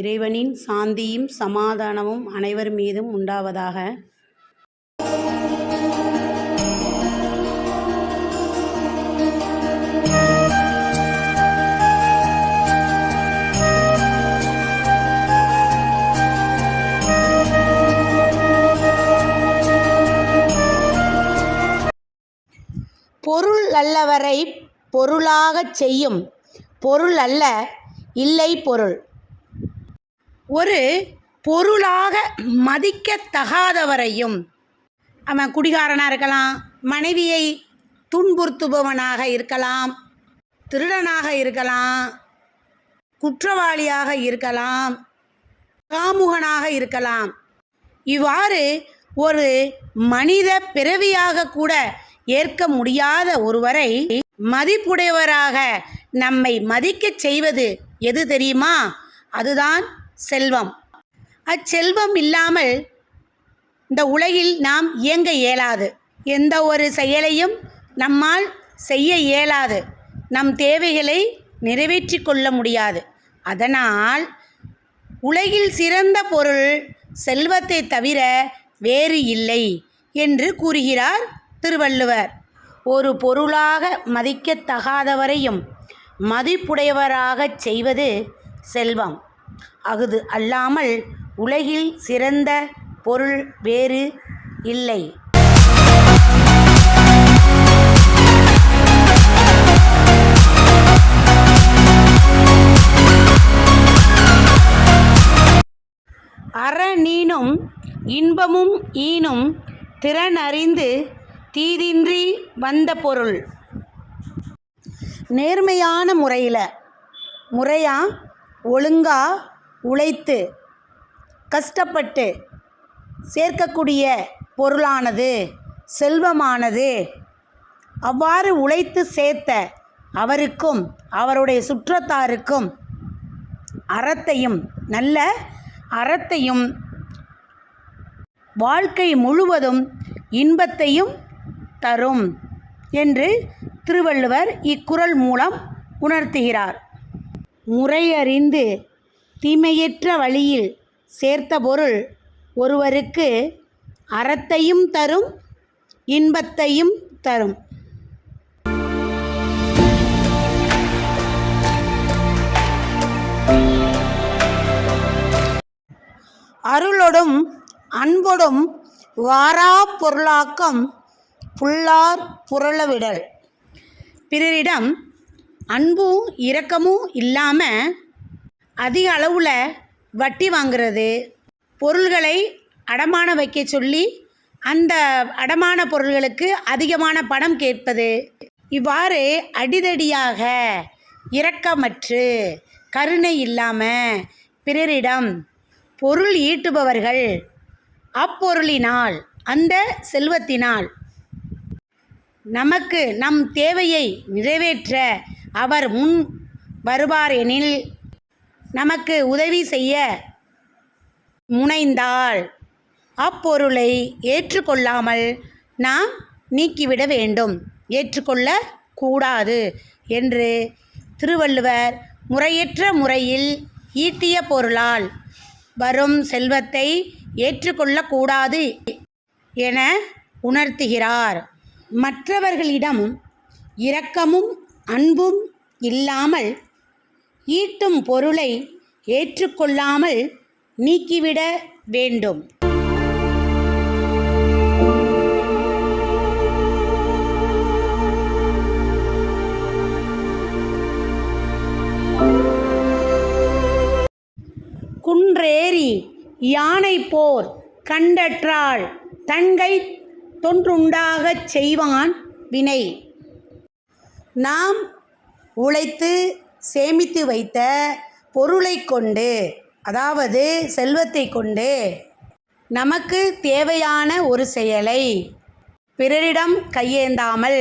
இறைவனின் சாந்தியும் சமாதானமும் அனைவர் மீதும் உண்டாவதாக. பொருள் அல்லவரை பொருளாகச் செய்யும். பொருள் அல்ல இல்லை பொருள். ஒரு பொருளாக மதிக்கத்தகாதவரையும் அவன் குடிகாரனாக இருக்கலாம் மனைவியை துன்புறுத்துபவனாக இருக்கலாம் திருடனாக இருக்கலாம் குற்றவாளியாக இருக்கலாம் காமுகனாக இருக்கலாம். இவ்வாறு ஒரு மனித பிறவியாக கூட ஏற்க முடியாத ஒருவரை மதிப்புடையவராக நம்மை மதிக்கச் செய்வது எது தெரியுமா? அதுதான் செல்வம். அச்செல்வம் இல்லாமல் இந்த உலகில் நாம் இயங்க இயலாது. எந்த ஒரு செயலையும் நம்மால் செய்ய இயலாது. நம் தேவைகளை நிறைவேற்றி கொள்ள முடியாது. அதனால் உலகில் சிறந்த பொருள் செல்வத்தை தவிர வேறு இல்லை என்று கூறுகிறார் திருவள்ளுவர். ஒரு பொருளாக மதிக்கத்தகாதவரையும் மதிப்புடையவராகச் செய்வது செல்வம். அஃது அல்லாமல் உலகில் சிறந்த பொருள் வேறு இல்லை. அறநீனும் இன்பமும் ஈனும் திறனறிந்து தீதின்றி வந்த பொருள். நேர்மையான முறையில் முறையாக ஒழுங்காக உழைத்து கஷ்டப்பட்டு சேர்க்கக்கூடிய பொருளானது செல்வமானது. அவ்வாறு உழைத்து சேர்த்த அவருக்கும் அவருடைய சுற்றத்தாருக்கும் அறத்தையும் நல்ல அறத்தையும் வாழ்க்கை முழுவதும் இன்பத்தையும் தரும் என்று திருவள்ளுவர் இக்குறள் மூலம் உணர்த்துகிறார். முறையறிந்து தீமையற்ற வழியில் சேர்த்த பொருள் ஒருவருக்கு அறத்தையும் தரும் இன்பத்தையும் தரும். அருளொடும் அன்பொடும் வாரா பொருளாக்கம் புல்லார் புரளவிடல் பிறரிடம் அன்பும் இரக்கமும் இல்லாமல் அதிக அளவில் வட்டி வாங்குறது. பொருள்களை அடமான வைக்க சொல்லி அந்த அடமான பொருள்களுக்கு அதிகமான பணம் கேட்பது. இவ்வாறு அடிதடியாக இரக்கமற்று கருணை இல்லாமல் பிறரிடம் பொருள் ஈட்டுபவர்கள் அப்பொருளினால் அந்த செல்வத்தினால் நமக்கு நம் தேவையை நிறைவேற்ற அவர் முன் வருவார் எனில் நமக்கு உதவி செய்ய முனைந்தால் அப்பொருளை ஏற்றுக்கொள்ளாமல் நாம் நீக்கிவிட வேண்டும். ஏற்றுக்கொள்ள கூடாது என்று திருவள்ளுவர் முறையற்ற முறையில் ஈட்டிய பொருளால் வரும் செல்வத்தை ஏற்றுக்கொள்ளக்கூடாது என உணர்த்துகிறார். மற்றவர்களிடம் இரக்கமும் அன்பும் இல்லாமல் ஈட்டும் பொருளை ஏற்றுக்கொள்ளாமல் நீக்கிவிட வேண்டும். குன்றேறி யானை போர் கண்டற்றால் தன்கை தொன்றுண்டாகச் செய்வான் வினை. நாம் உழைத்து சேமித்து வைத்த பொருளை கொண்டு அதாவது செல்வத்தை கொண்டு நமக்கு தேவையான ஒரு செயலை பிறரிடம் கையேந்தாமல்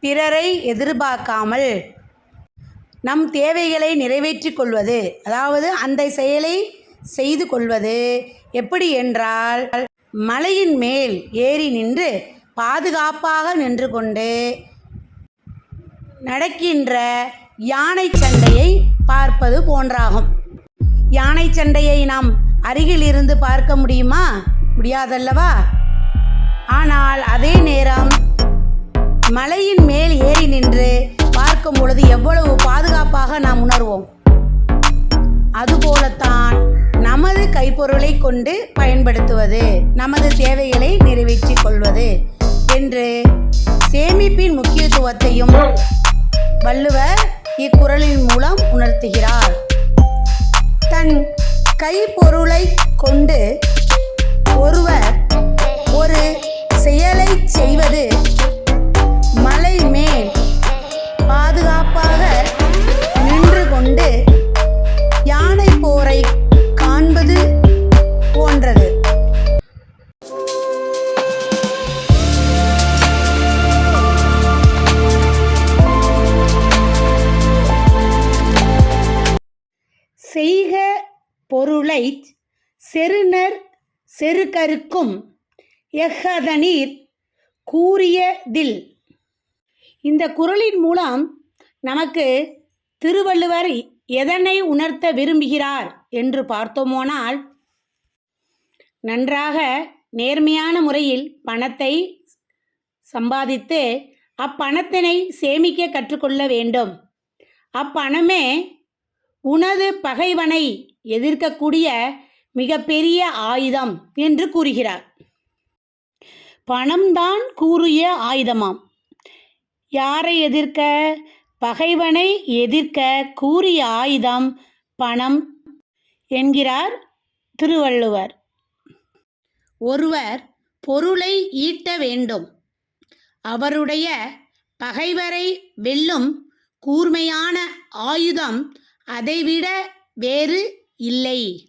பிறரை எதிர்பார்க்காமல் நம் தேவைகளை நிறைவேற்றிக் கொள்வது அதாவது அந்த செயலை செய்து கொள்வது எப்படி என்றால் மலையின் மேல் ஏறி நின்று பாதுகாப்பாக நின்று கொண்டு நடக்கின்ற யானை சண்டையை பார்ப்பது போன்றாகும். யானை சண்டையை நாம் அருகில் இருந்து பார்க்க முடியுமா? முடியாதல்லவா? ஆனால் அதே நேரம் மலையின் மேல் ஏறி நின்று பார்க்கும் பொழுது எவ்வளவு பாதுகாப்பாக நாம் உணர்வோம். அதுபோலத்தான் நமது கைப்பொருளை கொண்டு பயன்படுத்துவது நமது தேவைகளை நிறைவேற்றிக் கொள்வது என்று சேமிப்பின் முக்கியத்துவத்தையும் வள்ளுவர் இக்குறளின் மூலம் உணர்த்துகிறார். தன் கைப்பொருளை கொண்டு ஒருவர் ஒரு செயலை செய்வது செருநர் செருகருக்கும் எஃகதனீர் கூறியதில். இந்த குரலின் மூலம் நமக்கு திருவள்ளுவர் எதனை உணர்த்த விரும்புகிறார் என்று பார்த்தோமோனால் நன்றாக நேர்மையான முறையில் பணத்தை சம்பாதித்து அப்பணத்தினை சேமிக்க கற்றுக்கொள்ள வேண்டும். அப்பணமே உனது பகைவனை எதிர்க்கக்கூடிய மிகப்பெரிய ஆயுதம் என்று கூறுகிறார். பணம்தான் கூறிய ஆயுதமாம். யாரை எதிர்க்க? பகைவனை எதிர்க்க கூறிய ஆயுதம் பணம் என்கிறார் திருவள்ளுவர். ஒருவர் பொருளை ஈட்ட வேண்டும். அவருடைய பகைவரை வெல்லும் கூர்மையான ஆயுதம் அதைவிட வேறு இல்லை.